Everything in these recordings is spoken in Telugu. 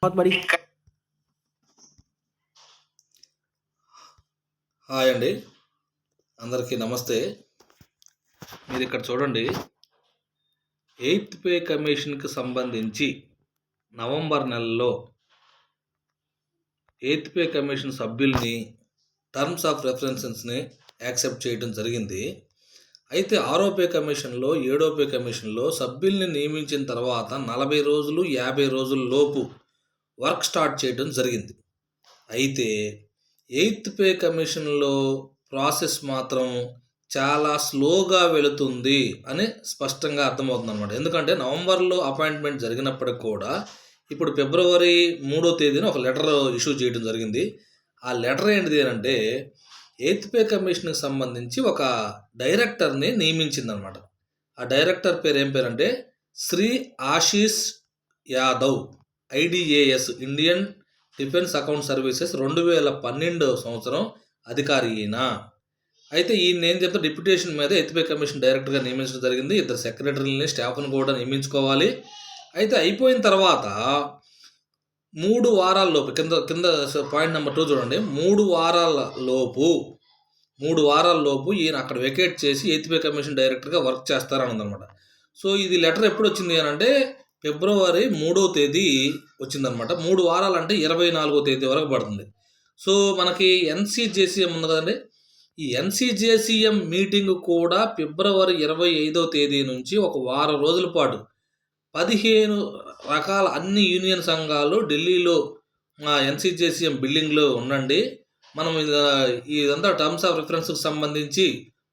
बहुत बड़ी హాయ్ అండి అందరికీ నమస్తే మీరు ఇక్కడ చూడండి ఎయిత్ పే కమిషన్కి సంబంధించి నవంబర్ నెలలో ఎయిత్ పే కమిషన్ సభ్యుల్ని టర్మ్స్ ఆఫ్ రెఫరెన్సెస్ని యాక్సెప్ట్ చేయడం జరిగింది అయితే ఆరో పే కమిషన్లో ఏడో పే కమిషన్లో సభ్యుల్ని నియమించిన తర్వాత నలభై రోజులు యాభై రోజుల లోపు వర్క్ స్టార్ట్ చేయడం జరిగింది. అయితే ఎయిత్ పే కమిషన్లో ప్రాసెస్ మాత్రం చాలా స్లోగా వెళుతుంది అని స్పష్టంగా అర్థమవుతుంది అనమాట ఎందుకంటే నవంబర్లో అపాయింట్మెంట్ జరిగినప్పటికి కూడా ఇప్పుడు ఫిబ్రవరి మూడో తేదీన ఒక లెటర్ ఇష్యూ చేయడం జరిగింది. ఆ లెటర్ ఏంటిది అంటే ఎయిత్ పే కమిషన్కి సంబంధించి ఒక డైరెక్టర్ని నియమించిందనమాట ఆ డైరెక్టర్ పేరు ఏం పేరంటే Shri Ashish Yadav. IDAS Indian defence account services రెండు వేల పన్నెండవ సంవత్సరం అధికారి ఈయన అయితే ఈయన ఏం చెప్తే డిప్యూటేషన్ మీద ఎత్తిపై కమిషన్ డైరెక్టర్గా నియమించడం జరిగింది. ఇద్దరు సెక్రటరీని స్టాఫ్ను కూడా నియమించుకోవాలి. అయితే అయిపోయిన తర్వాత మూడు వారాల్లోపు కింద కింద పాయింట్ నెంబర్ టూ చూడండి. మూడు వారాల లోపు మూడు వారాల లోపు ఈయన అక్కడ వెకేట్ చేసి ఎత్తిపై కమిషన్ డైరెక్టర్గా వర్క్ చేస్తారని అనమాట సో ఇది లెటర్ ఎప్పుడు వచ్చింది అని అంటే ఫిబ్రవరి మూడో తేదీ వచ్చిందనమాట మూడు వారాలు అంటే ఇరవై నాలుగో తేదీ వరకు పడుతుంది. సో మనకి ఎన్సీజేసీఎం ఉంది కదండి. ఈ ఎన్సీజేసీఎం మీటింగ్ కూడా ఫిబ్రవరి ఇరవై ఐదో తేదీ నుంచి ఒక వారం రోజుల పాటు పదిహేను రకాల అన్ని యూనియన్ సంఘాలు ఢిల్లీలో ఎన్సీజేసీఎం బిల్డింగ్లో ఉండండి. మనం ఇదంతా టర్మ్స్ ఆఫ్ రిఫరెన్స్కి సంబంధించి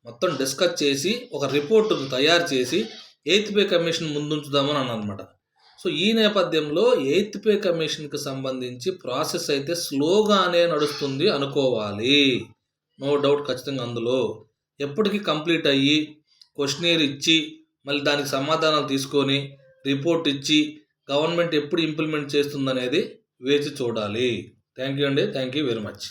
మొత్తం డిస్కస్ చేసి ఒక రిపోర్టును తయారు చేసి ఎయిత్ పే కమిషన్ ముందుంచుదామని అన్నమాట సో ఈ నేపథ్యంలో ఎయిత్ పే కమిషన్కి సంబంధించి ప్రాసెస్ అయితే స్లోగానే నడుస్తుంది అనుకోవాలి. నో డౌట్ ఖచ్చితంగా అందులో. ఎప్పటికీ కంప్లీట్ అయ్యి క్వశ్చనీర్ ఇచ్చి మళ్ళీ దానికి సమాధానాలు తీసుకొని రిపోర్ట్ ఇచ్చి గవర్నమెంట్ ఎప్పుడు ఇంప్లిమెంట్ చేస్తుందనేది వేచి చూడాలి. థ్యాంక్ యూ అండి. Thank you very much.